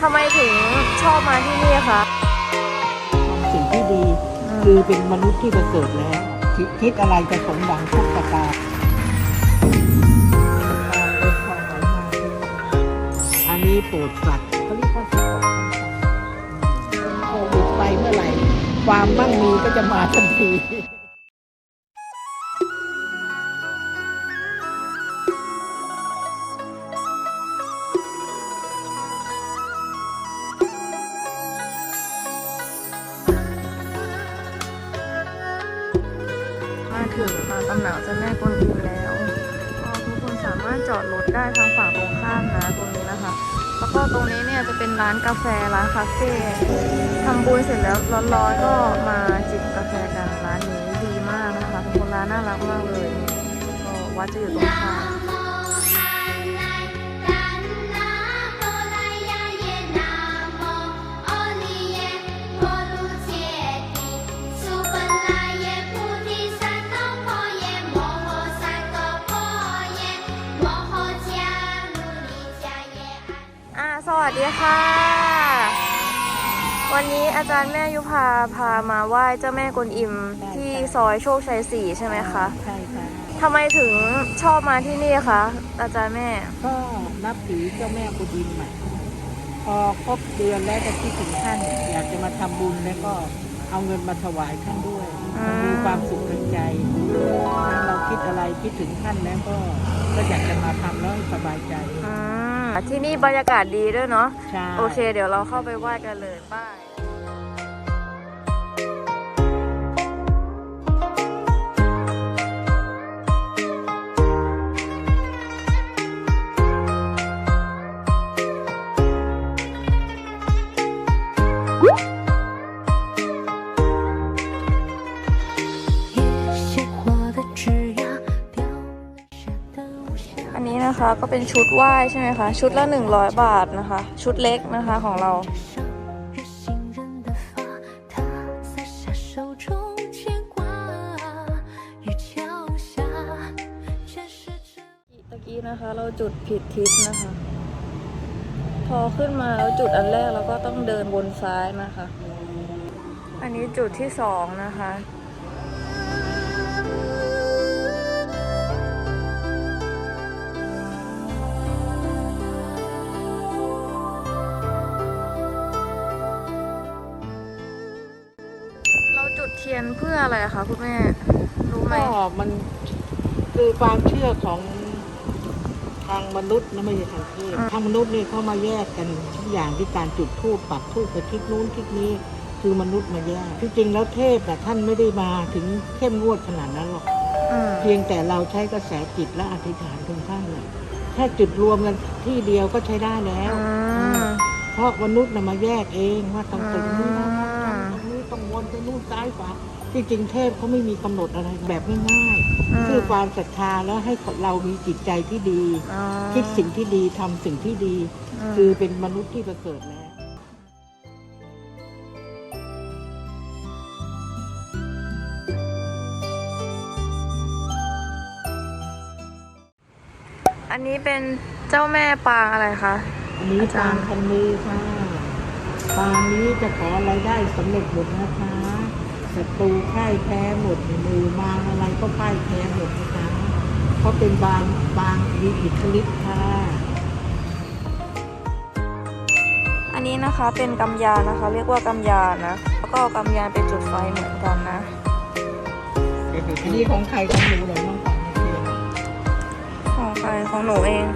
ทำไมถึงชอบมาที่นี่คะทำสิ่งที่ดีคือเป็นมนุษย์ที่ประเสริฐแล้วคิดคิดอะไรจะสมหวังทุกประการอันนี้โปรดสัตว์เขาเรียกว่าสัตว์โควิดไปเมื่อไหร่ ความมั่งมีก็จะมาทันที จอดรถได้ทางฝั่งตรงข้ามนะตรงนี้นะคะ แล้วก็ตรงนี้เนี่ยจะเป็นร้านกาแฟร้านคาเฟ่ทำบุญเสร็จแล้วร้อนๆก็มาจิบกาแฟกันร้านนี้ดีมากนะคะทุกคนร้านน่ารักมากเลยก็วัดจะอยู่ตรงข้าม วัสดีค่ะ วันนี้อาจารย์แม่ยุพาพามาไหว้เจ้าแม่กวนอิมได้ที่ค่ะซอยโชคชัยสี่ใช่ไหมคะใช่ค่ะทำไมถึงชอบมาที่นี่คะอาจารย์แม่ ก็นับถือเจ้าแม่กุดินใหม่พอครบเดือนแล้วก็คิดถึงท่านอยากจะมาทำบุญแล้วก็เอาเงินมาถวายท่านด้วยอืมมันมีความสุขทางใจถ้าเราคิดอะไรคิดถึงท่านแล้วก็ก็อยากจะมาทำแล้วให้สบายใจอืม ที่นี่บรรยากาศดีด้วยเนาะ ใช่ โอเค เดี๋ยวเราเข้าไปไหว้กันเลยป้าย ก็เป็นชุดไหว้ใช่ไหมคะ ชุดละ 100 บาทนะคะ ชุดเล็กนะคะของเราตะกี้นะคะ เราจุดผิดทิศนะคะ พอขึ้นมาแล้วจุดอันแรกเราก็ต้องเดินบนซ้ายนะคะ อันนี้จุดที่สองนะคะ ทียนเพื่ออะไรอะคะคุณแม่ รู้ไหม ก็มันคือความเชื่อของทางมนุษย์นะไม่ใช่ทางเทพอืมทางมนุษย์นี่เขามาแยกกันทุกอย่างที่การจุดธูปปักธูปไปทิศนู้นทิศนี้ คือมนุษย์มาแยกที่จริงแล้วเทพน่ะท่านไม่ได้มาถึงเข้มงวดขนาดนั้นหรอกอืมเพียงแต่เราใช้กระแสจิตและอธิษฐานถึงท่านน่ะแค่จุดรวมกันที่เดียวก็ใช้ได้แล้วอืมเพราะมนุษย์น่ะมาแยกเองว่าต้องตรงนี้ วนไปนู่นซ้ายขวาที่จริงเทพเขาไม่มีกำหนดอะไรแบบง่ายๆคือความศรัทธาแล้วให้เรามีจิตใจที่ดีอ๋อคิดสิ่งที่ดีทำสิ่งที่ดีมคือเป็นมนุษย์ที่ประเสริฐแล้วอันนี้เป็นเจ้าแม่ปางอะไรคะ อันนี้อาจาปารงย์คันมือค่ะ ปางนี้จะขออะไรได้สำเร็จหมดนะคะศัตรูพ่ายแพ้หมดมือมาอะไรก็พ่ายแพ้หมดนะคะเขาเป็นบางบางมีอิทธิฤทธิ์ค่ะ อันนี้นะคะเป็นกำยานนะคะ เรียกว่ากำยานนะแล้วก็เอากำยานไปจุดไฟเหมือนกันนะอันนี้ของใครของหนูเหรอน้องปังเนี่ยของใครของหนูเอง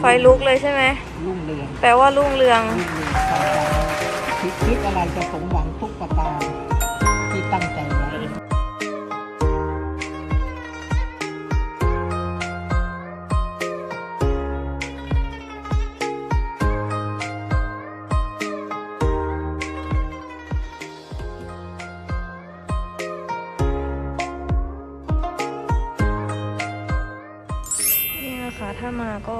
ไฟลุกเลยใช่ไหมรุ่งเรืองแปลว่ารุ่งเรืองรุ่งเรืองทางใจ คิดอะไรจะสมหวังทุกประการที่ตั้งใจไว้ นะคะ ถ้ามาก็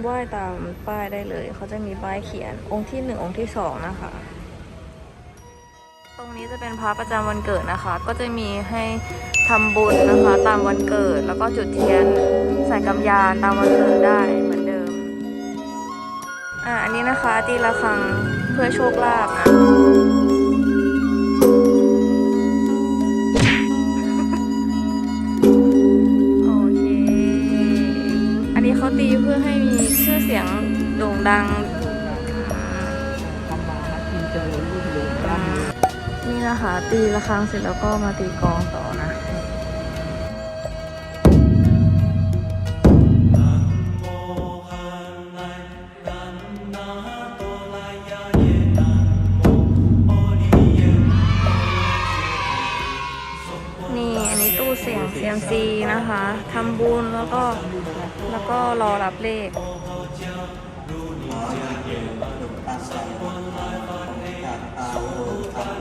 ไหว้ตามป้ายได้เลย เขาจะมีป้ายเขียนองค์ที่หนึ่งองค์ที่สองนะคะ ตรงนี้จะเป็นพระประจำวันเกิดนะคะ ก็จะมีให้ทำบุญนะคะ ตามวันเกิด แล้วก็จุดเทียนใส่กำยาตามวันเกิดได้เหมือนเดิม อ่าอันนี้นะคะตีละครังเพื่อโชคลาภนะ ตีละครังเสร็จแล้วก็มาตีกองต่อนะนี่อันนี้ตู้เสียง CMC นะคะทำบุญแล้วก็แล้วก็รอรับเลข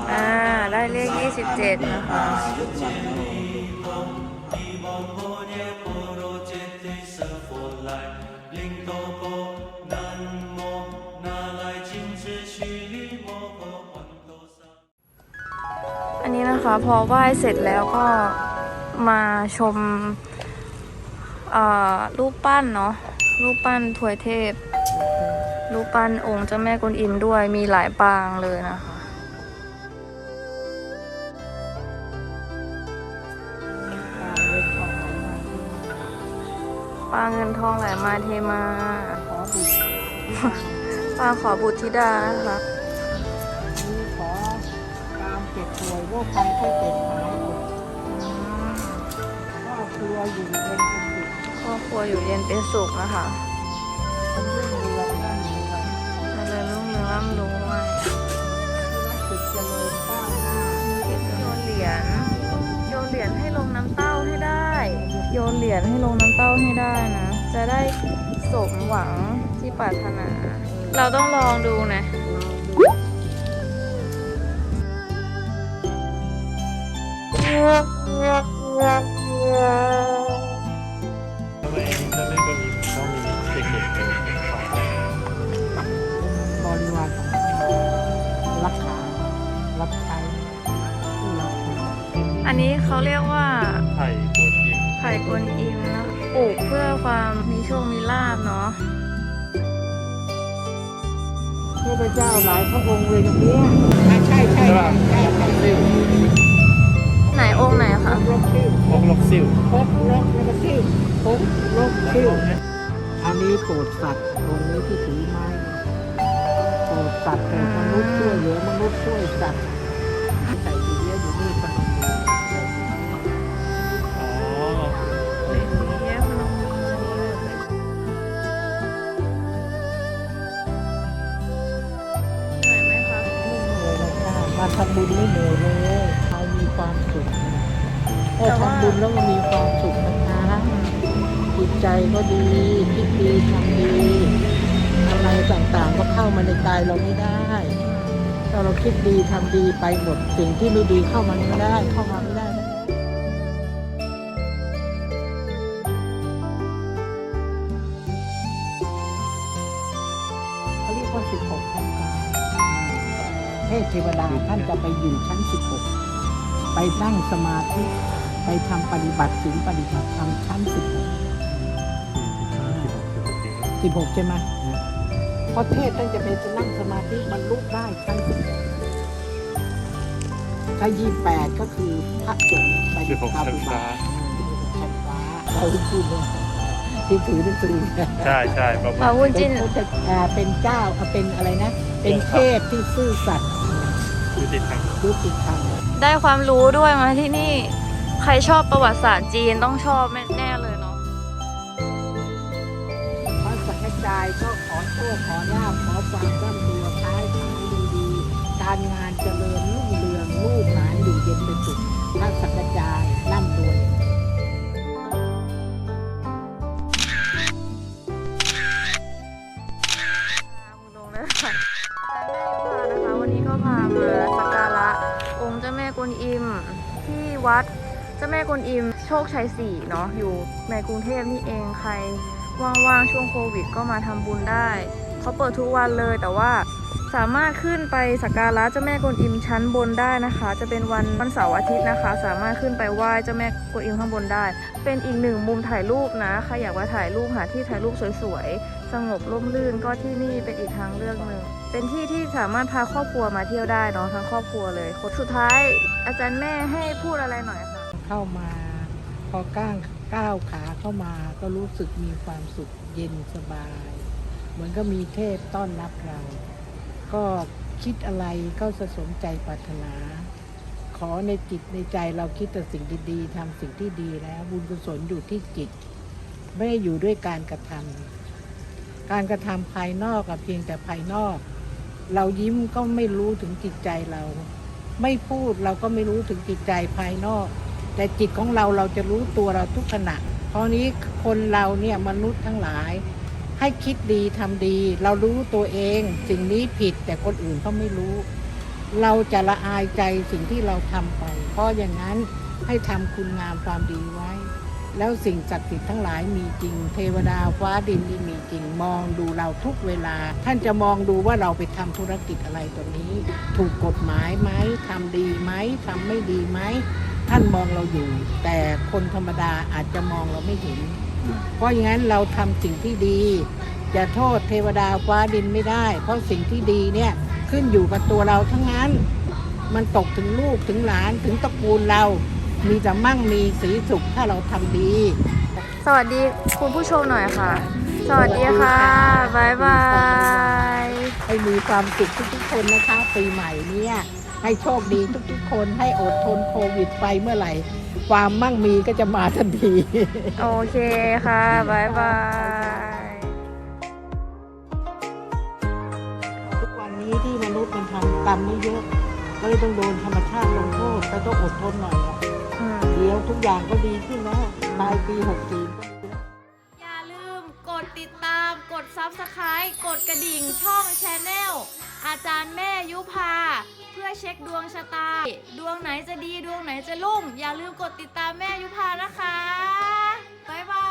อ่า ได้เลข27 นะคะ อันนี้นะคะพอไหว้เสร็จแล้วก็มาชมรูปปั้นเนาะรูปปั้นถวยเทพ รูปปั้นองค์เจ้าแม่กวนอิมด้วยมีหลายปางเลยนะคะ ปางเงินทองไหลมาเทมาขอบุญปางขอบุตรธิดานะคะนี้ขอการเจ็บป่วยโรคภัยไข้เจ็บหายหมดครอบครัวอยู่เป็นเป็นสุขครอบครัวอยู่เย็นเป็นสุขนะคะคนรุ่งเรืองร่ำรวยเจริญรุ่งเรืองร่ำรวยสุขเจริญก้าวหน้าโยนเหรียญโยนเหรียญให้ลงน้ำเต้าให้ได้ โยนเหรียญให้ลงน้ำเต้าให้ได้นะ จะได้สมหวังที่ปรารถนา เราต้องลองดูนะ ปลูกเพื่อความมีโชค มีลาบเนาะเทพเจ้าหลายพระองค์เลยตรงเนี้ยอะใช่ใช่ใช่ป่ะใช่ใช่ซิ่วไหนองค์ไหนคะลกซิ่วพกลกซิ่วพบลกแล้วก็ซิ่วพบลกซิ่วอันนี้โปรดสัตว์องค์นี้ที่ถือไม้โปรดสัตว์โปรดมนุษย์ช่วยเหลือมนุษย์ช่วยสัตว์ ก็ดีคิดดีทำดีอะไรต่างๆก็เข้ามาในกายเราไม่ได้ถ้าเราคิดดีทำดีไปหมดสิ่งที่ไม่ดีเข้ามาไม่ได้เข้ามาไม่ได้เขาเรียกว่าสิบหกองค์การเทพเทวดาท่านจะไปอยู่ชั้นสิบหกไปนั่งสมาธิไปทำปฏิบัติศีลปฏิบัติธรรมชั้นสิบหก สิบหกใช่ไหมเพราะเทศท่านจะไปนั่งสมาธิบรรลุได้ชั้นสิบหกถ้ายี่แปดก็คือพระสงฆ์ไปสิบหกชั้นฟ้า ชั้นฟ้าเราพูดเลยที่ถือหนังสือเนี่ยใช่ใช่ประมาปาณวุ้นจินเขาจะอ่าเป็นเจ้าอ่าเป็นอะไรนะ เป็นเทพที่ซื่อสัตย์ยุติธรรมยุติธรรม ได้ความรู้ด้วยมาที่นี่ ใครชอบประวัติศาสตร์จีนต้องชอบแน่ายก็ขอโชคขอลาภขอความร่ำรวยท้ายทางดีดีๆการงานเจริญรุ่งเรืองลูกหลานอยู่เย็นเป็นสุขพระสังฆจายร่ำรวยคุณลุงนะคะแม่ยุพานะคะวันนี้ก็พามาสักการะองค์เจ้าแม่กวนอิมที่วัดเจ้าแม่กวนอิมโชคชัยสี่เนาะอยู่ในกรุงเทพนี่เองใคร ว่างๆช่วงโควิดก็มาทำบุญได้เขาเปิดทุกวันเลยแต่ว่าสามารถขึ้นไปสักการะเจ้าแม่กวนอิมชั้นบนได้นะคะ จะเป็นวันวันเสาร์อาทิตย์นะคะ สามารถขึ้นไปไหว้เจ้าแม่กวนอิมข้างบนได้ เป็นอีกหนึ่งมุมถ่ายรูปนะใครอยากมาถ่ายรูปหาที่ถ่ายรูปสวยๆ สงบร่มรื่นก็ที่นี่เป็นอีกทางเลือกหนึ่งเป็นที่ที่สามารถพาครอบครัวมาเที่ยวได้เนาะทั้งครอบครัวเลยคนสุดท้ายอาจารย์แม่ให้พูดอะไรหน่อยค่ะเข้ามา พอก้างก้าวขาเข้ามาก็รู้สึกมีความสุขเย็นสบาย เหมือนก็มีเทพต้อนรับเรา ก็คิดอะไรก็จะสมใจปรารถนา ขอในจิตในใจเราคิดแต่สิ่งดีๆทำสิ่งที่ดีแล้ว บุญกุศลอยู่ที่จิต ไม่ได้อยู่ด้วยการกระทำการกระทำภายนอกกับเพียงแต่ภายนอก เรายิ้มก็ไม่รู้ถึงจิตใจเรา ไม่พูดเราก็ไม่รู้ถึงจิตใจภายนอก แต่จิตของเราเราจะรู้ตัวเราทุกขณะเพราะนี้คนเราเนี่ยมนุษย์ทั้งหลาย ให้คิดดีทำดี เรารู้ตัวเองสิ่งนี้ผิดแต่คนอื่นเขาไม่รู้ เราจะละอายใจสิ่งที่เราทำไป เพราะอย่างนั้นให้ทำคุณงามความดีไว้ แล้วสิ่งศักดิ์สิทธิ์ทั้งหลายมีจริง เทวดาฟ้าดินนี่มีจริงมองดูเราทุกเวลา ท่านจะมองดูว่าเราไปทำธุรกิจอะไรตัวนี้ ถูกกฎหมายไหมทำดีไหมทำไม่ดีไหม ท่านมองเราอยู่ แต่คนธรรมดาอาจจะมองเราไม่เห็น เพราะอย่างนั้นเราทำสิ่งที่ดีจะโทษเทวดาฟ้าดินไม่ได้ เพราะสิ่งที่ดีเนี่ยขึ้นอยู่กับตัวเราทั้งนั้น มันตกถึงลูกถึงหลานถึงตระกูลเรา มีแต่มั่งมีสีสุขถ้าเราทำดี สวัสดีคุณผู้ชมหน่อยค่ะ สวัสดีค่ะบายบายให้มีความสุขทุกๆคนนะคะปีใหม่เนี่ย ให้โชคดีทุกๆคนให้อดทนโควิดไปเมื่อไหร่ ความมั่งมีก็จะมาทันที โอเคค่ะบายบายทุกวันนี้ที่มนุษย์มันทำกรรมนี่เยอะก็เลยต้องโดนธรรมชาติลงโทษแต่ต้องอดทนหน่อยอะอืมเดี๋ยวทุกอย่างก็ดีขึ้นแล้วปลายปี64ก็ดีแล้วอย่าลืมกดติดตาม กด Subscribe กดกระดิ่งช่อง Channel อาจารย์แม่ยุพา เพื่อเช็คดวงชะตา ดวงไหนจะดีดวงไหนจะรุ่ง อย่าลืมกดติดตามแม่ยุพานะคะ บ๊ายบาย